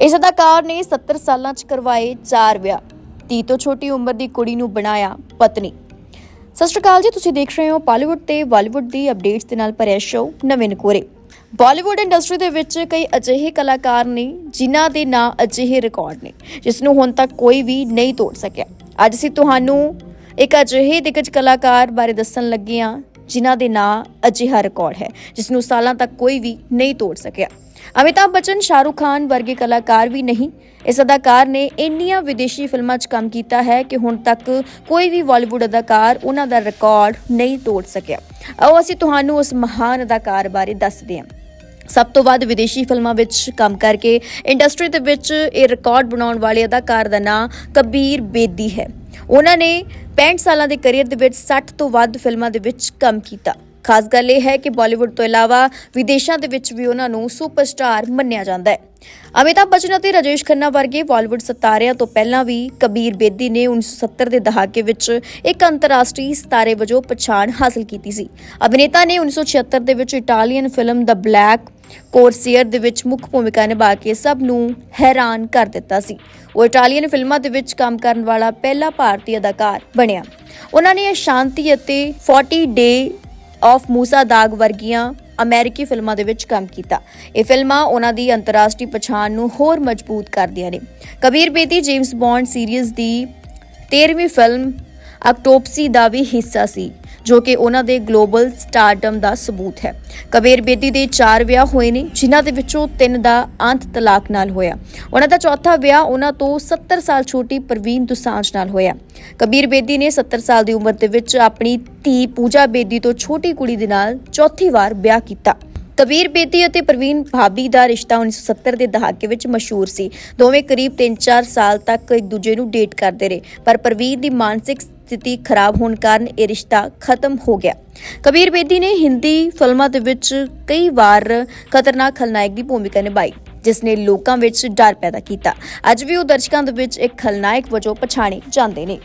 ਇਸ ਅਦਾਕਾਰ ਨੇ 70 ਸਾਲਾਂ 'ਚ ਕਰਵਾਏ ਚਾਰ ਵਿਆਹ 30 ਤੋਂ ਛੋਟੀ ਉਮਰ ਦੀ ਕੁੜੀ ਨੂੰ ਬਣਾਇਆ ਪਤਨੀ। ਸਤਿ ਸ਼੍ਰੀ ਅਕਾਲ ਜੀ, ਤੁਸੀਂ ਦੇਖ ਰਹੇ ਹੋ ਪਾਲੀਵੁੱਡ ਤੇ ਬਾਲੀਵੁੱਡ ਦੀ ਅਪਡੇਟਸ ਦੇ ਨਾਲ ਭਰਿਆ ਸ਼ੋਅ ਨਵੇਂ ਨਕੋਰੇ। ਬਾਲੀਵੁੱਡ ਇੰਡਸਟਰੀ ਦੇ ਵਿੱਚ ਕਈ ਅਜਿਹੇ ਕਲਾਕਾਰ ਨੇ ਜਿਨ੍ਹਾਂ ਦੇ ਨਾਂ ਅਜਿਹੇ ਰਿਕਾਰਡ ਨੇ, ਜਿਸ ਨੂੰ ਹੁਣ ਤੱਕ ਕੋਈ ਵੀ ਨਹੀਂ ਤੋੜ ਸਕਿਆ। ਅੱਜ ਅਸੀਂ ਤੁਹਾਨੂੰ ਇੱਕ ਅਜਿਹੇ ਦਿਗਜ ਕਲਾਕਾਰ ਬਾਰੇ ਦੱਸਣ ਲੱਗੇ ਹਾਂ, ਜਿਨ੍ਹਾਂ ਦੇ ਨਾਂ ਅਜਿਹਾ ਰਿਕਾਰਡ ਹੈ, ਜਿਸ ਨੂੰ ਸਾਲਾਂ ਤੱਕ ਕੋਈ ਵੀ ਨਹੀਂ ਤੋੜ ਸਕਿਆ। ਅਮਿਤਾਭ ਬੱਚਨ, ਸ਼ਾਹਰੁਖ ਖਾਨ ਵਰਗੇ ਕਲਾਕਾਰ ਵੀ ਨਹੀਂ। ਇਸ ਅਦਾਕਾਰ ਨੇ ਇੰਨੀਆਂ ਵਿਦੇਸ਼ੀ ਫਿਲਮਾਂ 'ਚ ਕੰਮ ਕੀਤਾ ਹੈ ਕਿ ਹੁਣ ਤੱਕ ਕੋਈ ਵੀ ਬਾਲੀਵੁੱਡ ਅਦਾਕਾਰ ਉਹਨਾਂ ਦਾ ਰਿਕਾਰਡ ਨਹੀਂ ਤੋੜ ਸਕਿਆ। ਆਓ ਅਸੀਂ ਤੁਹਾਨੂੰ ਉਸ ਮਹਾਨ ਅਦਾਕਾਰ ਬਾਰੇ ਦੱਸਦੇ ਹਾਂ। ਸਭ ਤੋਂ ਵੱਧ ਵਿਦੇਸ਼ੀ ਫਿਲਮਾਂ ਵਿੱਚ ਕੰਮ ਕਰਕੇ ਇੰਡਸਟਰੀ ਦੇ ਵਿੱਚ ਇਹ ਰਿਕਾਰਡ ਬਣਾਉਣ ਵਾਲੇ ਅਦਾਕਾਰ ਦਾ ਨਾਮ ਕਬੀਰ ਬੇਦੀ ਹੈ। ਉਹਨਾਂ ਨੇ 65 ਸਾਲਾਂ ਦੇ ਕੈਰੀਅਰ ਦੇ ਵਿੱਚ 60 ਤੋਂ ਵੱਧ ਫਿਲਮਾਂ ਦੇ ਵਿੱਚ ਕੰਮ ਕੀਤਾ। ਖਾਸ ਗੱਲ ਇਹ ਹੈ ਕਿ ਬਾਲੀਵੁੱਡ ਤੋਂ ਇਲਾਵਾ ਵਿਦੇਸ਼ਾਂ ਦੇ ਵਿੱਚ ਵੀ ਉਹਨਾਂ ਨੂੰ ਸੁਪਰਸਟਾਰ ਮੰਨਿਆ ਜਾਂਦਾ ਹੈ। ਅਮਿਤਾਭ ਬੱਚਨ ਅਤੇ ਰਾਜੇਸ਼ ਖੰਨਾ ਵਰਗੇ ਬਾਲੀਵੁੱਡ ਸਿਤਾਰਿਆਂ ਤੋਂ ਪਹਿਲਾਂ ਵੀ ਕਬੀਰ ਬੇਦੀ ਨੇ 1970 ਦੇ ਦਹਾਕੇ ਵਿੱਚ ਇੱਕ ਅੰਤਰਰਾਸ਼ਟਰੀ ਸਿਤਾਰੇ ਵਜੋਂ ਪਛਾਣ ਹਾਸਲ ਕੀਤੀ ਸੀ। ਅਭਿਨੇਤਾ ਨੇ 1976 ਦੇ ਵਿੱਚ Italian film The Black Corsair ਦੇ ਵਿੱਚ ਮੁੱਖ ਭੂਮਿਕਾ ਨਿਭਾ ਕੇ ਸਭ ਨੂੰ ਹੈਰਾਨ ਕਰ ਦਿੱਤਾ ਸੀ। ਉਹ ਇਟਾਲੀਅਨ ਫਿਲਮਾਂ ਦੇ ਵਿੱਚ ਕੰਮ ਕਰਨ ਵਾਲਾ ਪਹਿਲਾ ਭਾਰਤੀ ਅਦਾਕਾਰ ਬਣਿਆ। ਉਹਨਾਂ ਨੇ ਸ਼ਾਂਤੀ ਅਤੇ 40 ਡੇ ਆਫ ਮੂਸਾ ਦਾਗ ਵਰਗੀਆਂ ਅਮਰੀਕੀ ਫਿਲਮਾਂ ਦੇ ਵਿੱਚ ਕੰਮ ਕੀਤਾ। ਇਹ ਫਿਲਮਾਂ ਉਹਨਾਂ ਦੀ ਅੰਤਰਰਾਸ਼ਟਰੀ ਪਛਾਣ ਨੂੰ ਹੋਰ ਮਜ਼ਬੂਤ ਕਰਦੀਆਂ ਨੇ। Kabir Bedi, James Bond series ਦੀ 13ਵੀਂ ਫਿਲਮ ਅਕਟੋਪਸੀ ਦਾ ਵੀ ਹਿੱਸਾ ਸੀ। ਜੋ ਕਿ ਉਹਨਾਂ ਦੇ ਗਲੋਬਲ ਸਟਾਰਡਮ ਦਾ ਸਬੂਤ ਹੈ। ਕਬੀਰ ਬੇਦੀ ਦੇ ਚਾਰ ਵਿਆਹ ਹੋਏ ਨੇ, ਜਿਨ੍ਹਾਂ ਦੇ ਵਿੱਚੋਂ ਤਿੰਨ ਦਾ ਅੰਤ ਤਲਾਕ ਨਾਲ ਹੋਇਆ। ਉਹਨਾਂ ਦਾ ਚੌਥਾ ਵਿਆਹ ਉਹਨਾਂ ਤੋਂ 70 ਸਾਲ ਛੋਟੀ ਪ੍ਰਵੀਨ ਦੁਸਾਂਝ ਨਾਲ ਹੋਇਆ। ਕਬੀਰ ਬੇਦੀ ਨੇ 70 ਸਾਲ ਦੀ ਉਮਰ ਦੇ ਵਿੱਚ ਆਪਣੀ ਧੀ ਪੂਜਾ ਬੇਦੀ ਤੋਂ ਛੋਟੀ ਕੁੜੀ ਦੇ ਨਾਲ ਚੌਥੀ ਵਾਰ ਵਿਆਹ ਕੀਤਾ। ਕਬੀਰ ਬੇਦੀ ਅਤੇ ਪ੍ਰਵੀਨ ਭਾਬੀ ਦਾ ਰਿਸ਼ਤਾ 1970 ਦੇ ਦਹਾਕੇ ਵਿੱਚ ਮਸ਼ਹੂਰ ਸੀ। ਦੋਵੇਂ ਕਰੀਬ 3-4 ਸਾਲ ਤੱਕ ਇੱਕ ਦੂਜੇ ਨੂੰ ਡੇਟ ਕਰਦੇ ਰਹੇ, ਪਰ ਪ੍ਰਵੀਨ ਦੀ ਮਾਨਸਿਕ ਸਥਿਤੀ ਖਰਾਬ ਹੋਣ ਕਾਰਨ ਇਹ ਰਿਸ਼ਤਾ ਖਤਮ ਹੋ ਗਿਆ। ਕਬੀਰ ਬੇਦੀ ਨੇ ਹਿੰਦੀ ਫਿਲਮਾਂ ਦੇ ਵਿੱਚ ਕਈ ਵਾਰ ਖਤਰਨਾਕ ਖਲਨਾਇਕ ਦੀ ਭੂਮਿਕਾ ਨਿਭਾਈ, ਜਿਸ ਨੇ ਲੋਕਾਂ ਵਿੱਚ ਡਰ ਪੈਦਾ ਕੀਤਾ। ਅੱਜ ਵੀ ਉਹ ਦਰਸ਼ਕਾਂ ਦੇ ਵਿੱਚ ਇੱਕ ਖਲਨਾਇਕ ਵਜੋਂ ਪਛਾਣੇ ਜਾਂਦੇ ਨੇ।